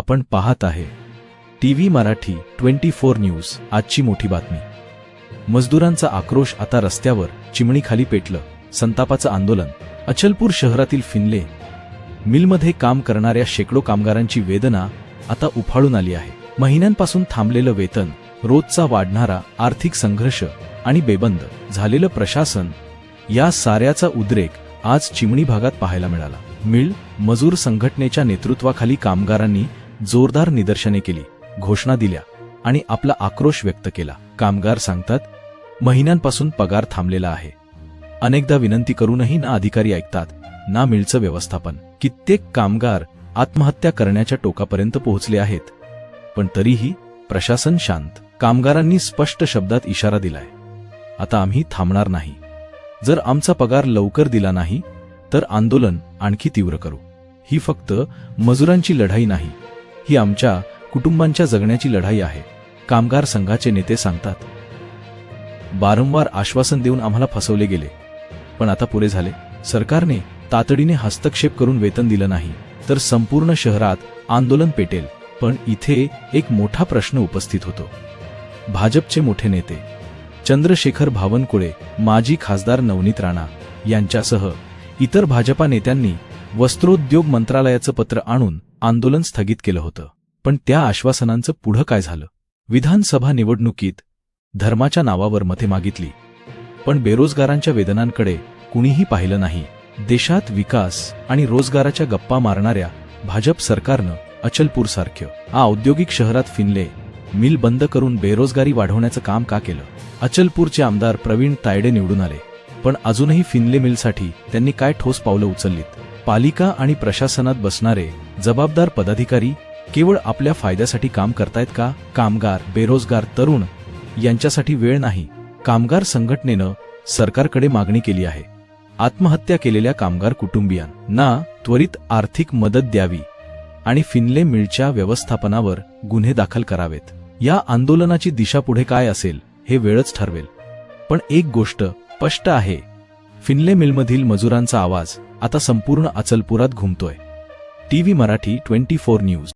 आपण पाहत आहे. T V Marathi twenty four news आजची मोठी बातमी. मजदुरांचा आक्रोश आता रस्त्यावर चिमणीखाली पेटलं. संतापाचं आंदोलन. अचलपूर शहरातील फिनले. मिलमध्ये काम करणाऱ्या शेकडो कामगारांची वेदना आता उफाळून आली आहे. महिन्यांपासून थांबलेलं वेतन रोजचा वाढणारा आर्थिक संघर्ष आणि बेबंद झालेलं प्रशासन या साऱ्याचा उद्रेक आज चिमणी भागात पाहायला मिळाला. मिळ मजूर संघटनेच्या नेतृत्वाखाली कामगारांनी जोरदार निदर्शने केली घोषणा दिल्या आणि आपला आक्रोश व्यक्त केला. कामगार सांगतात महिन्यांपासून पगार थांबलेला आहे. अनेकदा विनंती करूनही ना अधिकारी ऐकतात ना मिळचं व्यवस्थापन. कित्येक कामगार आत्महत्या करण्याच्या टोकापर्यंत पोहोचले आहेत. पण तरीही प्रशासन शांत. कामगारांनी स्पष्ट शब्दात इशारा दिलाय आता आम्ही थांबणार नाही. जर आमचा पगार लवकर दिला नाही तर आंदोलन आणखी तीव्र करू. ही फक्त मजुरांची लढाई नाही ही आमच्या कुटुंबांच्या जगण्याची लढाई आहे कामगार संघाचे नेते सांगतात. वारंवार आश्वासन देऊन आम्हाला फसवले गेले. पण आता पुरे झाले. सरकारने तातडीने हस्तक्षेप करून वेतन दिलं नाही तर संपूर्ण शहरात आंदोलन पेटेल. पण इथे एक मोठा प्रश्न उपस्थित होतो. भाजपचे मोठे नेते चंद्रशेखर भावनकुळे माजी खासदार नवनीत राणा यांच्यासह इतर भाजपा नेत्यांनी वस्त्रोद्योग मंत्रालयाचं पत्र आणून आंदोलन स्थगित केलं होतं. पण त्या आश्वासनांचं पुढं काय झालं? विधानसभा निवडणुकीत धर्माच्या नावावर मते मागितली. पण बेरोजगारांच्या वेदनांकडे कुणीही पाहिलं नाही. देशात विकास आणि रोजगाराच्या गप्पा मारणाऱ्या भाजप सरकारनं अचलपूरसारख्य हा औद्योगिक शहरात फिनले मिल बंद करून बेरोजगारी वाढवण्याचं काम का केलं? अचलपूरचे आमदार प्रवीण तायडे निवडून आले. पण अजूनही फिनले मिलसाठी त्यांनी काय ठोस पावलं उचललीत? पालिका आणि प्रशासनात बसणारे जबाबदार पदाधिकारी केवळ आपल्या फायद्यासाठी काम करतायत का? कामगार बेरोजगार तरुण यांच्यासाठी वेळ नाही. कामगार संघटनेनं सरकारकडे मागणी केली आहे. आत्महत्या केलेल्या कामगार कुटुंबियांना त्वरित आर्थिक मदत द्यावी आणि फिनले मिलच्या व्यवस्थापनावर गुन्हे दाखल करावेत. या आंदोलनाची दिशा पुढे काय असेल हे वेळच ठरवेल. पण एक गोष्ट स्पष्ट आहे. फिनले मिलमधील मजुरांचा आवाज आता संपूर्ण अचलपुरात घुमतोय. TV Marathi twenty four news.